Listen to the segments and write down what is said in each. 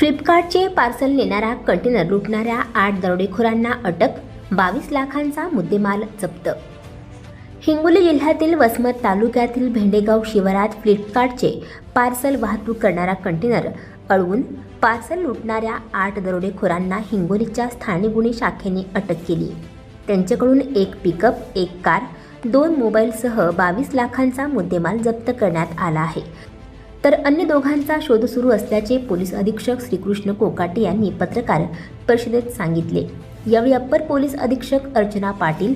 फ्लिपकार्टचे पार्सल नेणारा कंटेनर लुटणाऱ्या आठ दरोडेखोरांना अटक बावीस लाखांचा मुद्देमाल जप्त. हिंगोली जिल्ह्यातील वसमत तालुक्यातील भेंडेगाव शिवारात फ्लिपकार्टचे पार्सल वाहतूक करणारा कंटेनर अडवून पार्सल लुटणाऱ्या आठ दरोडेखोरांना हिंगोलीच्या स्थानिक गुन्हे शाखेने अटक केली. त्यांच्याकडून एक पिकअप एक कार दोन मोबाईलसह बावीस लाखांचा मुद्देमाल जप्त करण्यात आला आहे. तर अन्य दोघांचा शोध सुरू असल्याचे पोलीस अधीक्षक श्रीकृष्ण कोकाटे यांनी पत्रकार परिषदेत सांगितले. यावेळी अप्पर पोलीस अधीक्षक अर्चना पाटील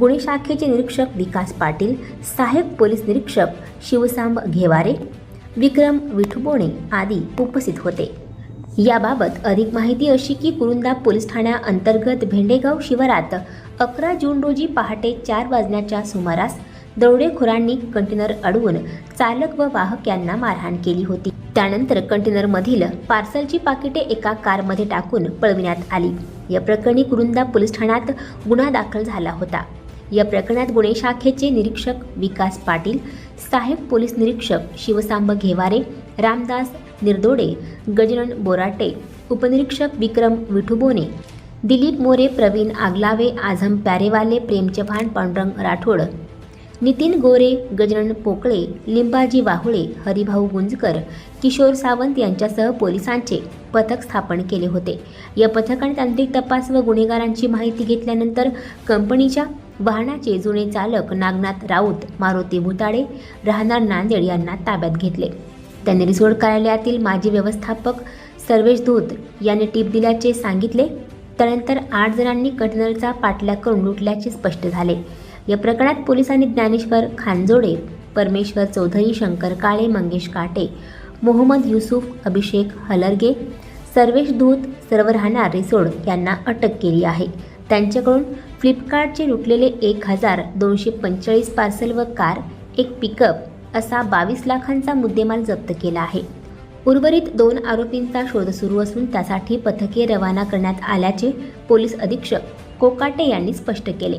गुन्हे शाखेचे निरीक्षक विकास पाटील सहाय्यक पोलीस निरीक्षक शिवसांब घेवारे विक्रम विठुबोणे आदी उपस्थित होते. याबाबत अधिक माहिती अशी की कुरुंदा पोलीस ठाण्याअंतर्गत भेंडेगाव शिवारात अकरा जून रोजी पहाटे चार वाजण्याच्या सुमारास दरोडेखोरांनी कंटेनर अडवून चालक व वाहक यांना मारहाण केली होती. त्यानंतर कंटेनरमधील पार्सलची पाकिटे एका कारमध्ये टाकून पळविण्यात आली. या प्रकरणी कुरुंदा पोलीस ठाण्यात गुन्हा दाखल झाला होता. या प्रकरणात गुन्हे शाखेचे निरीक्षक विकास पाटील साहेब पोलीस निरीक्षक शिवसांब घेवारे रामदास निर्दोडे गजानन बोराटे उपनिरीक्षक विक्रम विठुबोने दिलीप मोरे प्रवीण आगलावे आझम प्यारेवाले प्रेम चव्हाण पांडुरंग राठोड नितीन गोरे गजानन पोकळे लिंबाजी वाहुळे हरिभाऊ गुंजकर किशोर सावंत यांच्यासह पोलिसांचे पथक स्थापन केले होते. या पथकाने तांत्रिक तपास व गुन्हेगारांची माहिती घेतल्यानंतर कंपनीच्या वाहनाचे जुने चालक नागनाथ राऊत मारुती भुताडे राहणार नांदेड यांना ताब्यात घेतले. त्यांनी रिसोड कार्यालयातील माजी व्यवस्थापक सर्वेश धूत यांनी टीप दिल्याचे सांगितले. त्यानंतर आठ जणांनी कंटेनरचा पाठलाग करून लुटल्याचे स्पष्ट झाले. या प्रकरणात पोलिसांनी ज्ञानेश्वर खानजोडे परमेश्वर चौधरी शंकर काळे मंगेश काटे मोहम्मद युसुफ अभिषेक हलरगे सर्वेश धूत सर्व राहणार रिसोड यांना अटक केली आहे. त्यांच्याकडून फ्लिपकार्टचे लुटलेले एक हजार दोनशे पंचेचाळीस पार्सल व कार एक पिकअप असा बावीस लाखांचा मुद्देमाल जप्त केला आहे. उर्वरित दोन आरोपींचा शोध सुरू असून त्यासाठी पथके रवाना करण्यात आल्याचे पोलीस अधीक्षक कोकाटे यांनी स्पष्ट केले.